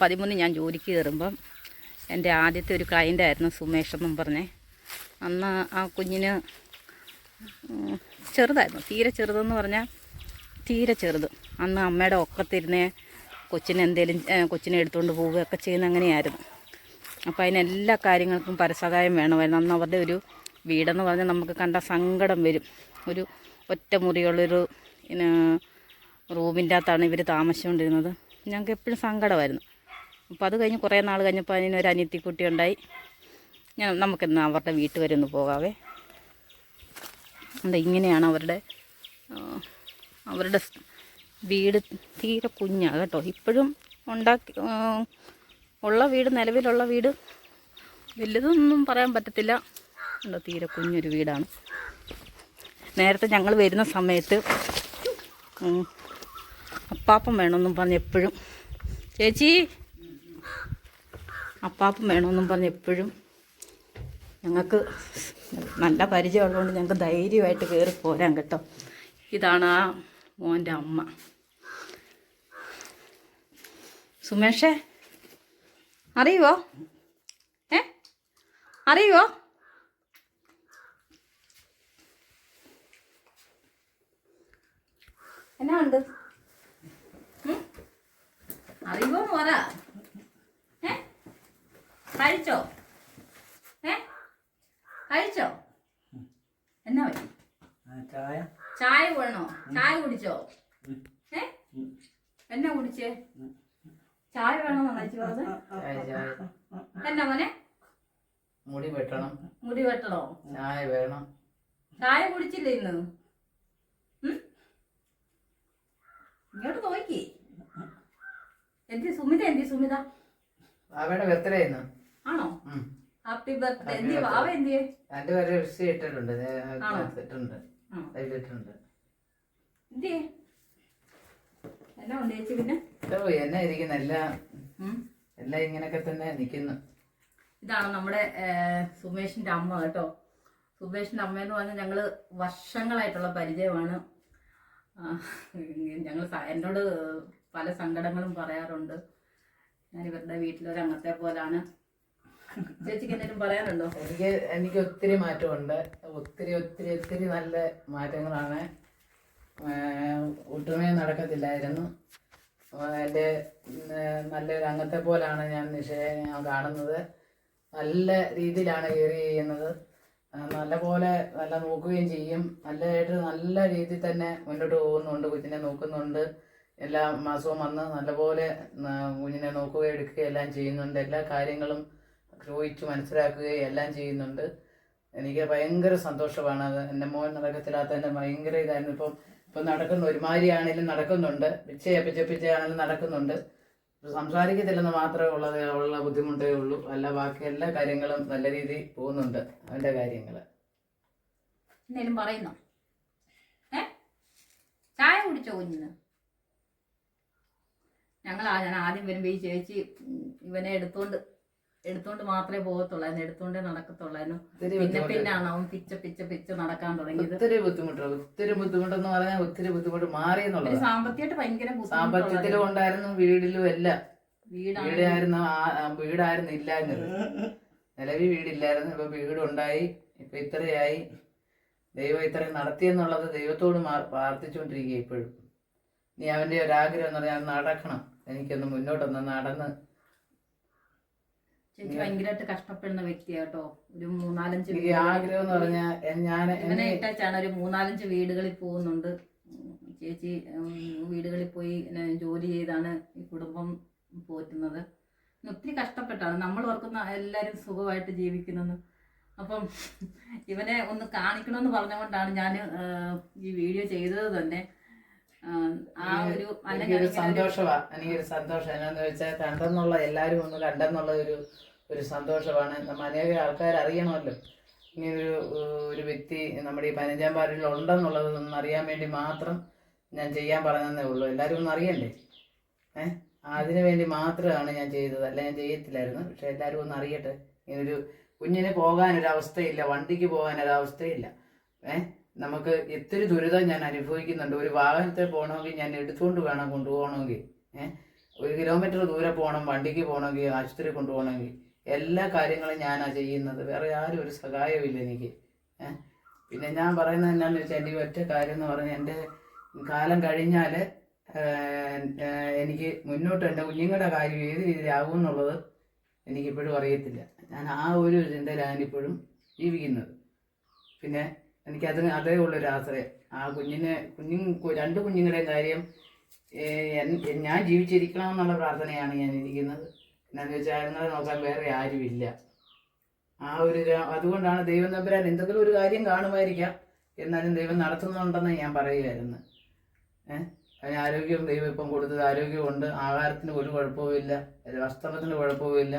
പതിമൂന്ന് ഞാൻ ജോലിക്ക് കയറുമ്പം എന്റെ ആദ്യത്തെ ഒരു ക്ലയന്റ് ആയിരുന്നു സുമേഷ് എന്നും പറഞ്ഞേ. അന്ന് ആ കുഞ്ഞിന് ചെറുതായിരുന്നു. തീരെ ചെറുതെന്ന് പറഞ്ഞാൽ തീരെ ചെറുത്. അന്ന് അമ്മയുടെ ഒക്കത്തിരുന്ന് കൊച്ചിനെ എന്തേലും കൊച്ചിനെ എടുത്തുകൊണ്ട് പോവുകയൊക്കെ ചെയ്യുന്ന അങ്ങനെയായിരുന്നു. അപ്പോൾ അതിനെല്ലാ കാര്യങ്ങൾക്കും പരസഹായം വേണമായിരുന്നു. അന്ന് അവരുടെ ഒരു വീടെന്ന് പറഞ്ഞാൽ നമുക്ക് കണ്ട സങ്കടം വരും. ഒരു ഒറ്റ മുറിയുള്ളൊരു റൂമിന്റെ അകത്താണ് ഇവർ താമസിച്ചുകൊണ്ടിരുന്നത്. ഞങ്ങൾക്ക് എപ്പോഴും സങ്കടമായിരുന്നു. അപ്പോൾ അത് കഴിഞ്ഞ് കുറേ നാൾ കഴിഞ്ഞപ്പോൾ അതിനൊരു അനിയത്തിക്കുട്ടി ഉണ്ടായി. ഞാൻ നമുക്കിന്ന് അവരുടെ വീട്ടിൽ വരെ ഒന്ന് പോകാവേ. എന്താ ഇങ്ങനെയാണ് അവരുടെ അവരുടെ വീട് തീരെ കുഞ്ഞാണ് കേട്ടോ. ഇപ്പോഴും ഉണ്ടാക്കി ഉള്ള വീട് നിലവിലുള്ള വീട് വലുതൊന്നും പറയാൻ പറ്റത്തില്ല. ഉണ്ടോ തീരെ കുഞ്ഞൊരു വീടാണ്. നേരത്തെ ഞങ്ങൾ വരുന്ന സമയത്ത് അപ്പാപ്പം വേണമെന്നും പറഞ്ഞ് എപ്പോഴും. ചേച്ചി? അപ്പാപ്പം വേണമെന്നും പറഞ്ഞ് എപ്പോഴും. ഞങ്ങൾക്ക് നല്ല പരിചയമുള്ളതുകൊണ്ട് ഞങ്ങൾക്ക് ധൈര്യമായിട്ട് കയറി പോരാൻ കേട്ടോ. ഇതാണ് ആ മോന്റെ അമ്മ. സുമേഷേ അറിയുവോ? ഏ? അറിയുവോ? എന്നാ ഉണ്ട്? അറിയുവോന്ന് പറ ഏ? കഴിച്ചോ? ഏ? കഴിച്ചോ? എന്നാ പറ്റി? ചായ? ചായ വേണോ? ചായ കുടിച്ചോ? ഏ? എന്നാ കുടിച്ചേ? ചായ വേണോ പറഞ്ഞത്? ചായ എന്നാ മോനെ? മുടി വെട്ടണം. മുടി വെട്ടണോ? ചായ വേണം. ചായ കുടിച്ചില്ലേ ഇന്ന്? ഇങ്ങോട്ട് നോക്കി എന്തി സുമിത എന്തി സുമിത? അവയുടെ ബർത്ത്ഡേ ഇന്ന് ആണോ? ഹാപ്പി ബർത്ത്ഡേ എന്തി വാവ എന്തിയെ? എന്റെ വരെ വിഷ് ഇട്ടിട്ടുണ്ട്? ഇട്ടിട്ടുണ്ട്. അതിലിട്ടുണ്ട് എന്തിയെ? എന്നാ ഉണ്ട് ചേച്ചി പിന്നെ? ഓ എന്നെ ഇരിക്കുന്ന. എല്ലാം എല്ലാം ഇങ്ങനൊക്കെ തന്നെ നിൽക്കുന്നു ഇതാണ് നമ്മുടെ സുമേഷിന്റെ അമ്മ കേട്ടോ. സുമേഷിന്റെ അമ്മ എന്ന് പറഞ്ഞാൽ ഞങ്ങൾ വർഷങ്ങളായിട്ടുള്ള പരിചയമാണ്. ഞങ്ങൾ എന്നോട് പല സങ്കടങ്ങളും പറയാറുണ്ട്. ഞാൻ ഇവരുടെ വീട്ടിലൊരു അംഗത്തെ പോലാണ്. ചേച്ചിക്ക് എന്തെങ്കിലും പറയാനുണ്ടോ? എനിക്ക് എനിക്ക് ഒത്തിരി മാറ്റമുണ്ട്. ഒത്തിരി ഒത്തിരി ഒത്തിരി നല്ല മാറ്റങ്ങളാണ്. ഒട്ടുമേ നടക്കത്തില്ലായിരുന്നു. എന്റെ നല്ലൊരു അംഗത്തെ പോലാണ് ഞാൻ നിഷയെ ഞാൻ കാണുന്നത്. നല്ല രീതിയിലാണ് കയറി ചെയ്യുന്നത്. നല്ലപോലെ നല്ല പോലെ നല്ല നോക്കുകയും ചെയ്യും. നല്ലതായിട്ട് നല്ല രീതിയിൽ തന്നെ മുന്നോട്ട് പോകുന്നുണ്ട് കുഞ്ഞിനെ നോക്കുന്നുണ്ട്. എല്ലാ മാസവും വന്ന് നല്ലപോലെ കുഞ്ഞിനെ നോക്കുകയും എടുക്കുകയും എല്ലാം ചെയ്യുന്നുണ്ട്. എല്ലാ കാര്യങ്ങളും ചോദിച്ചു മനസ്സിലാക്കുകയും എല്ലാം ചെയ്യുന്നുണ്ട്. എനിക്ക് ഭയങ്കര സന്തോഷമാണ്. അത് എന്റെ മോൻ നടക്കത്തില്ലാത്ത എന്റെ ഭയങ്കര ഇതായിരുന്നു. ഇപ്പം ഇപ്പം നടക്കുന്നു ഒരുമാതിരി ആണെങ്കിലും നടക്കുന്നുണ്ട്. പിച്ചയ പിച്ച പിച്ചയാണെങ്കിലും നടക്കുന്നുണ്ട്. സംസാരിക്കത്തില്ലെന്ന് മാത്രമേ ഉള്ളത് ഉള്ള ബുദ്ധിമുട്ടേ ഉള്ളൂ. അല്ല ബാക്കി എല്ലാ കാര്യങ്ങളും നല്ല രീതിയിൽ പോകുന്നുണ്ട്. അവന്റെ കാര്യങ്ങൾ. എന്തെങ്കിലും പറയുന്നോ? ഏ? ചായ കുടിച്ചോ കുഞ്ഞിന്? ഞങ്ങൾ ഞാൻ ആദ്യം വരുമ്പോൾ ഈ ചേച്ചി ഇവനെ എടുത്തോണ്ട് എടുത്തോണ്ട് മാത്രമേ പോകത്തുള്ളായിരുന്നു. എടുത്തോണ്ടേ നടക്കത്തുള്ളായിരുന്നു. പിന്നെ പിന്നാണ് അവൻ പിച്ച പിച്ച പിച്ച നടക്കാൻ തുടങ്ങിയത്. ഒത്തിരി ബുദ്ധിമുട്ട്. ഒത്തിരി ബുദ്ധിമുട്ടെന്ന് പറഞ്ഞാൽ ഒത്തിരി ബുദ്ധിമുട്ട് മാറി എന്നുള്ളത് സാമ്പത്തികമായിട്ട് ഭയങ്കര സാമ്പത്തികത്തിലും ഉണ്ടായിരുന്നു വീടിലും എല്ലാം. വീടായിരുന്നു വീടായിരുന്നു ഇല്ലാഞ്ഞത്. നിലവിൽ വീടില്ലായിരുന്നു. ഇപ്പൊ വീടുണ്ടായി ഇപ്പൊ ഇത്രയായി. ദൈവം ഇത്രയും നടത്തിയെന്നുള്ളത് ദൈവത്തോട് പ്രാർത്ഥിച്ചുകൊണ്ടിരിക്കുക ഇപ്പോഴും. നീ അവന്റെ ഒരാഗ്രഹം ആഗ്രഹം എന്ന് പറഞ്ഞാൽ നടക്കണം. എനിക്കൊന്ന് മുന്നോട്ടൊന്ന് നടന്ന് ചേച്ചി ഭയങ്കരമായിട്ട് കഷ്ടപ്പെടുന്ന വ്യക്തിയാട്ടോ. ഒരു മൂന്നാലഞ്ച് വീടുകളിൽ ആഗ്രഹം എന്ന് പറഞ്ഞാൽ ഞാൻ ഇവനെ ഇട്ടാച്ചാണ് ഒരു മൂന്നാലഞ്ച് വീടുകളിൽ പോകുന്നുണ്ട്. ചേച്ചി വീടുകളിൽ പോയി ജോലി ചെയ്താണ് ഈ കുടുംബം പോറ്റുന്നത്. ഒത്തിരി കഷ്ടപ്പെട്ടാണ് നമ്മൾ ഓർക്കുന്ന എല്ലാവരും സുഖമായിട്ട് ജീവിക്കുന്നെന്ന്. അപ്പം ഇവനെ ഒന്ന് കാണിക്കണമെന്ന് പറഞ്ഞുകൊണ്ടാണ് ഞാൻ ഈ വീഡിയോ ചെയ്തത് തന്നെ. ആ, ഒരു എനിക്കൊരു സന്തോഷമാണ് സന്തോഷമാ എനിക്കൊരു സന്തോഷം. എന്നാന്ന് വെച്ചാൽ കണ്ടെന്നുള്ള എല്ലാവരും ഒന്ന് കണ്ടെന്നുള്ള ഒരു ഒരു സന്തോഷമാണ് നമ്മൾ അനേകം ആൾക്കാർ അറിയണമല്ലോ ഇങ്ങനൊരു ഒരു വ്യക്തി നമ്മുടെ ഈ പതിനഞ്ചാം വാർഡിൽ ഉണ്ടെന്നുള്ളത് ഒന്ന് അറിയാൻ വേണ്ടി മാത്രം ഞാൻ ചെയ്യാൻ പറഞ്ഞതേ ഉള്ളൂ. എല്ലാവരും ഒന്ന് അറിയണ്ടേ? ഏഹ് അതിനു വേണ്ടി മാത്രമാണ് ഞാൻ ചെയ്തത്. അല്ല ഞാൻ ചെയ്യത്തില്ലായിരുന്നു. പക്ഷെ എല്ലാവരും ഒന്ന് അറിയട്ടെ. ഇങ്ങനൊരു കുഞ്ഞിന് പോകാനൊരവസ്ഥയില്ല. വണ്ടിക്ക് പോകാനൊരവസ്ഥയില്ല. ഏഹ് നമുക്ക് ഇത്തിരി ദുരിതം ഞാൻ അനുഭവിക്കുന്നുണ്ട്. ഒരു വാഹനത്തിൽ പോകണമെങ്കിൽ ഞാൻ എടുത്തുകൊണ്ട് വേണം കൊണ്ടുപോകണമെങ്കിൽ. ഒരു കിലോമീറ്റർ ദൂരെ പോകണം വണ്ടിക്ക് പോകണമെങ്കിൽ ആശുപത്രി കൊണ്ടുപോകണമെങ്കിൽ. എല്ലാ കാര്യങ്ങളും ഞാനാ ചെയ്യുന്നത്. വേറെ ആരും ഒരു സഹായമില്ല എനിക്ക്? പിന്നെ ഞാൻ പറയുന്നത് എന്നാന്ന് വെച്ചാൽ എന്റെ ഒറ്റ കാര്യം എന്ന് പറഞ്ഞാൽ എന്റെ കാലം കഴിഞ്ഞാൽ എനിക്ക് മുന്നോട്ട് എന്റെ കുഞ്ഞുങ്ങളുടെ കാര്യം ഏത് രീതിയിലാകും എന്നുള്ളത് എനിക്കിപ്പോഴും അറിയത്തില്ല. ഞാൻ ആ ഒരു ചിന്തയിലാണ് ഇപ്പോഴും ജീവിക്കുന്നത്. പിന്നെ എനിക്കത് അതേ ഉള്ളൊരു ആശ്രയം. ആ കുഞ്ഞിനെ കുഞ്ഞു രണ്ട് കുഞ്ഞുങ്ങളുടെയും കാര്യം ഞാൻ ജീവിച്ചിരിക്കണം എന്നുള്ള പ്രാർത്ഥനയാണ് ഞാൻ ഇരിക്കുന്നത്. എന്നാന്ന് വെച്ചാൽ അതുങ്ങളെ നോക്കാൻ വേറെ ആരുമില്ല. ആ ഒരു അതുകൊണ്ടാണ് ദൈവം തമ്പുരാൻ എന്തെങ്കിലും ഒരു കാര്യം കാണുമായിരിക്കാം. എന്നാലും ദൈവം നടത്തുന്നുണ്ടെന്ന് ഞാൻ പറയുമായിരുന്നു ഏഹ് അതിന് ആരോഗ്യം ദൈവം ഇപ്പം കൊടുത്തത് ആരോഗ്യമുണ്ട് ആഹാരത്തിന് ഒരു കുഴപ്പവുമില്ല. വസ്ത്രത്തിന് കുഴപ്പവുമില്ല.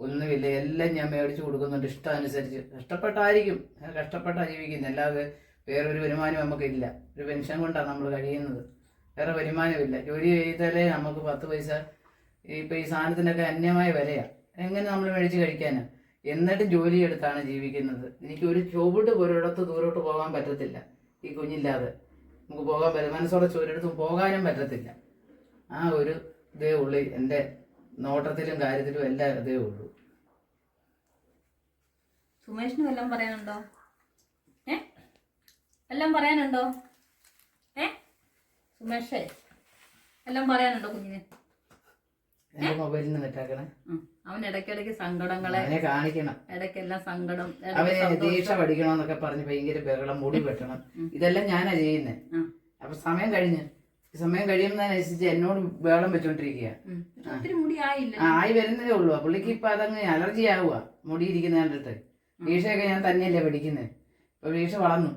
ഒന്നുമില്ല എല്ലാം ഞാൻ മേടിച്ചു കൊടുക്കുന്നുണ്ട്. ഇഷ്ടം അനുസരിച്ച് കഷ്ടപ്പെട്ടായിരിക്കും. ഞാൻ കഷ്ടപ്പെട്ടാ ജീവിക്കുന്നത് അല്ലാതെ വേറൊരു വരുമാനം നമുക്കില്ല. ഒരു പെൻഷൻ കൊണ്ടാണ് നമ്മൾ കഴിയുന്നത്. വേറെ വരുമാനമില്ല. ജോലി ചെയ്താലേ നമുക്ക് പത്ത് പൈസ ഇപ്പം ഈ സാധനത്തിനൊക്കെ അന്യമായ വിലയാണ് എങ്ങനെ നമ്മൾ മേടിച്ച് കഴിക്കാനാണ് എന്നിട്ടും ജോലിയെടുത്താണ് ജീവിക്കുന്നത്. എനിക്ക് ഒരു ചുവട് ഒരിടത്ത് ദൂരോട്ട് പോകാൻ പറ്റത്തില്ല. ഈ കുഞ്ഞില്ലാതെ. നമുക്ക് പോകാൻ പറ്റും മനസ്സോടെ ഒരിടത്തും പോകാനും പറ്റത്തില്ല. ആ ഒരു ഇതേ ഉള്ളു എന്റെ നോട്ടത്തിലും കാര്യത്തിലും എല്ലാം ഇതേ ഉള്ളൂ. സുമേഷിന് വല്ലതും പറയാനുണ്ടോ? ഏ? എല്ലാം പറയാനുണ്ടോ? ഏ? സുമേഷേ എല്ലാം പറയാനുണ്ടോ കുഞ്ഞിന്? എന്റെ മൊബൈലിൽ നിന്ന് അവൻ ഇടയ്ക്കിടയ്ക്ക് സങ്കടങ്ങളെ അവനെ കാണിക്കണം. ഇടയ്ക്കെല്ലാം സങ്കടം അവന് സന്തോഷം. ദീക്ഷ പഠിക്കണമെന്നൊക്കെ പറഞ്ഞ് ഭയങ്കര ബഹളം മുടി വെട്ടണം. ഇതെല്ലാം ഞാനാ ചെയ്യുന്നത്. അപ്പൊ സമയം കഴിഞ്ഞ്. സമയം കഴിയുന്നതിനനുസരിച്ച് എന്നോട് വേളം വെച്ചോണ്ടിരിക്കുക. ആയി വരുന്നതേ ഉള്ളൂ. പുള്ളിക്ക് ഇപ്പൊ അതങ്ങ് അലർജി ആവുക മുടി ഇരിക്കുന്ന കണ്ടിട്ട്. വീക്ഷയൊക്കെ ഞാൻ തന്നെയല്ലേ പഠിക്കുന്നത് ഇപ്പൊ വീക്ഷ വളർന്നു.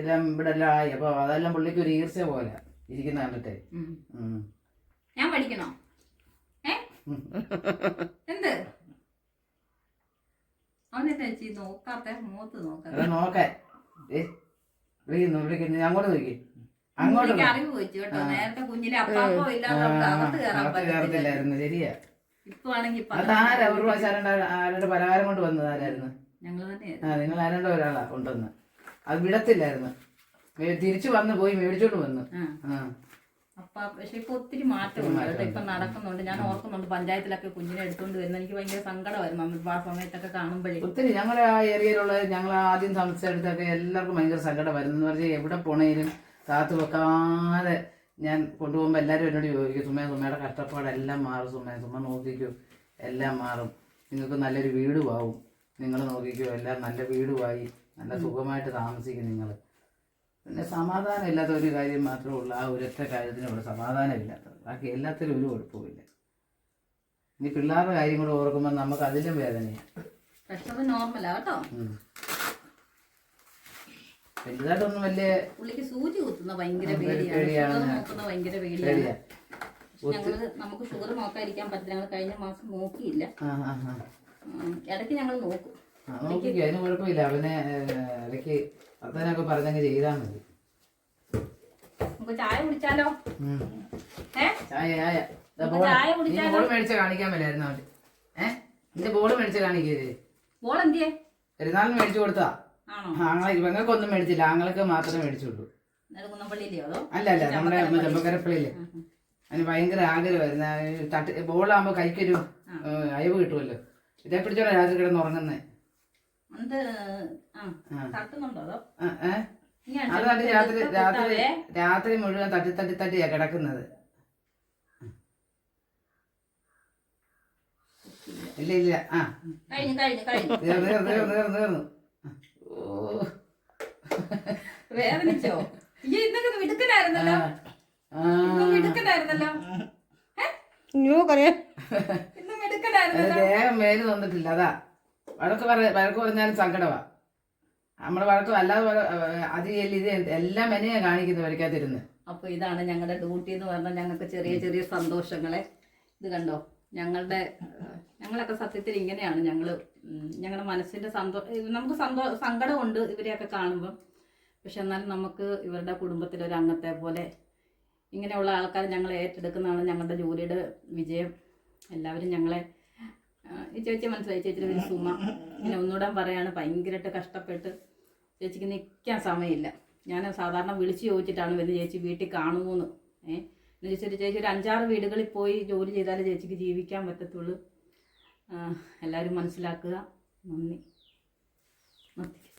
എല്ലാം ഇവിടെ എല്ലാം ആയി. അപ്പൊ അതെല്ലാം പുള്ളിക്ക് ഒരു ഈർച്ച പോലെ ഇരിക്കുന്ന കണ്ടിട്ട്. ഞാൻ പഠിക്കണോ? എന്ത്? നോക്കാത്ത? മുഖത്ത് നോക്കാത്ത? നോക്കാൻ. വിളിക്കുന്നു വിളിക്കുന്നു ഞാൻ കൂടെ നോക്കി. അങ്ങോട്ട് അറിവ് വെച്ചു കേട്ടോ. നേരത്തെ കുഞ്ഞിലെ അപ്പാപ്പോ ഇല്ലാതെ നമുക്ക് അകത്ത് കയറാൻ അകത്ത് ശരിയാ. ഇപ്പൊ ആണെങ്കിൽ അതാരാ ഒരു പ്രാവശ്യം ആരുടെ പലഹാരം കൊണ്ട് വന്നത് ആരായിരുന്നു? ഞങ്ങൾ തന്നെ ആ നിങ്ങൾ ആരാണ്ട ഒരാളാ കൊണ്ടുവന്ന്. അത് വിടത്തില്ലായിരുന്നു. തിരിച്ചു വന്ന് പോയി മേടിച്ചോണ്ട് വന്നു. ആ. ആ. പക്ഷെ ഇപ്പൊ ഒത്തിരി മാറ്റമുണ്ട് ഇപ്പൊ നടക്കുന്നുണ്ട്. ഞാൻ ഓർക്കുന്നുണ്ട് പഞ്ചായത്തിലൊക്കെ കുഞ്ഞിനെ എടുത്തോണ്ട് വരുന്നത് എനിക്ക് ഭയങ്കര സങ്കടമായിരുന്നു അമ്മ ആ സമയത്തൊക്കെ കാണുമ്പോഴേ. ഒത്തിരി ഞങ്ങളുടെ ആ ഏരിയയിലുള്ള ഞങ്ങൾ ആദ്യം സംസാരിച്ചൊക്കെ എല്ലാവർക്കും ഭയങ്കര സങ്കടമായിരുന്നു. എന്ന് പറഞ്ഞാൽ എവിടെ പോണേലും കാത്തു വെക്കാതെ ഞാൻ കൊണ്ടുപോകുമ്പോൾ എല്ലാവരും എന്നോട് ചോദിക്കും സുമേ സുമയുടെ കഷ്ടപ്പാടെല്ലാം മാറും സുമേ സുമ നോക്കിക്കും എല്ലാം മാറും. നിങ്ങൾക്ക് നല്ലൊരു വീട് പോകും നിങ്ങൾ നോക്കിക്കോ എല്ലാം നല്ല വീടുമായി നല്ല സുഖമായിട്ട് താമസിക്കും നിങ്ങൾ പിന്നെ സമാധാനം ഇല്ലാത്ത ഒരു കാര്യം മാത്രമേ ഉള്ളൂ. ആ ഒരൊറ്റ കാര്യത്തിന് ഇവിടെ സമാധാനം ഇല്ലാത്തത് ബാക്കി എല്ലാത്തിലും ഒരു കുഴപ്പമില്ല ഇനി പിള്ളേരുടെ കാര്യം കൂടെ ഓർക്കുമ്പോൾ നമുക്ക് അതിലും വേദനയാണ് നോർമലാ കേട്ടോ. വലുതായിട്ടൊന്നും വലിയ പുള്ളിക്ക് സൂചി കുത്തുന്ന ഭയങ്കര പേടിയാണ്. നോക്കുന്ന ഭയങ്കര പേടിയാണ്. ഞങ്ങൾ നമുക്ക് ഷുഗർ നോക്കാതിരിക്കാൻ പറ്റില്ല. ഞങ്ങൾ കഴിഞ്ഞ മാസം നോക്കിയില്ല. ഇടയ്ക്ക് ഞങ്ങൾ നോക്കും. നോക്കിക്കോ. അതിന് കുഴപ്പമില്ല. അവനെ ഇടയ്ക്ക് അത്തനൊക്കെ പറഞ്ഞങ്ങ് ചെയ്താൽ മതി. നമുക്ക് ചായ കുടിച്ചാലോ? ചായ ചായ. കുടിച്ചാലോ? ബോൾ മേടിച്ച് കാണിക്കാൻ മേലായിരുന്നു അവർ ഏഹ് നിന്റെ ബോൾ മേടിച്ച കാണിക്കരുത്. ബോൾ എന്തിയെ? പെരുന്നാളിന് മേടിച്ചു കൊടുത്താ ആങ്ങളെ പെങ്ങൾക്കൊന്നും മേടിച്ചില്ല. ആങ്ങൾക്ക് മാത്രമേ മേടിച്ചുള്ളൂ. അല്ല അല്ല നമ്മുടെ ചെമ്പക്കരപ്പള്ളിയിൽ അതിന് ഭയങ്കര ആഗ്രഹമായിരുന്നു തട്ട് ബോളാകുമ്പോ കൈക്കൊരു അയവ് കിട്ടുമല്ലോ. ഇതേ പിടിച്ചോളാം രാത്രി കിടന്ന് ഉറങ്ങുന്നേ. അത്? തട്ടി രാത്രി രാത്രി രാത്രി മുഴുവൻ തട്ടി തട്ടി തട്ടിയാ കിടക്കുന്നത്. ഇല്ല ഇല്ല ആ. തീർന്നു തീർന്നു തീർന്നു തീർന്നു. വേദനിച്ചോ? ഈ ഇന്നൊക്കെ മിടുക്കനായിരുന്നല്ലോ. മിടുക്കനായിരുന്നല്ലോ. ദേഹം വേര് തന്നിട്ടില്ല അതാ. വഴക്ക് പറ വഴക്ക് പറഞ്ഞാലും സങ്കടമാ നമ്മളെ വഴക്ക് അല്ലാതെ അത് ഇത് എല്ലാം എന്നെയാ കാണിക്കുന്നത് വരയ്ക്കാതിരുന്ന് അപ്പോൾ ഇതാണ് ഞങ്ങളുടെ ഡ്യൂട്ടി എന്ന് പറഞ്ഞാൽ ഞങ്ങൾക്ക് ചെറിയ ചെറിയ സന്തോഷങ്ങളെ. ഇത് കണ്ടോ? ഞങ്ങളുടെ ഏഹ്, ഞങ്ങളൊക്കെ സത്യത്തിൽ ഇങ്ങനെയാണ് ഞങ്ങൾ ഞങ്ങളുടെ മനസ്സിന്റെ സന്തോ നമുക്ക് സന്തോ സങ്കടമുണ്ട് ഇവരെയൊക്കെ കാണുമ്പം. പക്ഷെ എന്നാലും നമുക്ക് ഇവരുടെ കുടുംബത്തിലെ ഒരു അംഗത്തെ പോലെ ഇങ്ങനെയുള്ള ആൾക്കാർ ഞങ്ങളെ ഏറ്റെടുക്കുന്നതാണ് ഞങ്ങളുടെ ജോലിയുടെ വിജയം. എല്ലാവരും ഞങ്ങളെ ഈ ചേച്ചി മനസ്സിലായി. ചേച്ചിയുടെ ഒരു സുമ. ഇങ്ങനെ ഒന്നുകൂടെ പറയാണ്. ഭയങ്കരമായിട്ട് കഷ്ടപ്പെട്ട് ചേച്ചിക്ക് നിൽക്കാൻ സമയമില്ല. ഞാൻ സാധാരണ വിളിച്ച് ചോദിച്ചിട്ടാണ് വരുന്നത് ചേച്ചി വീട്ടിൽ കാണുമോന്ന്. ഏ ഒരു ചേച്ചി ഒരു അഞ്ചാറ് വീടുകളിൽ പോയി ജോലി ചെയ്താലേ ചേച്ചിക്ക് ജീവിക്കാൻ പറ്റത്തുള്ളൂ. എല്ലാവരും മനസ്സിലാക്കുക. നന്ദി. നിർത്തിക്കാം.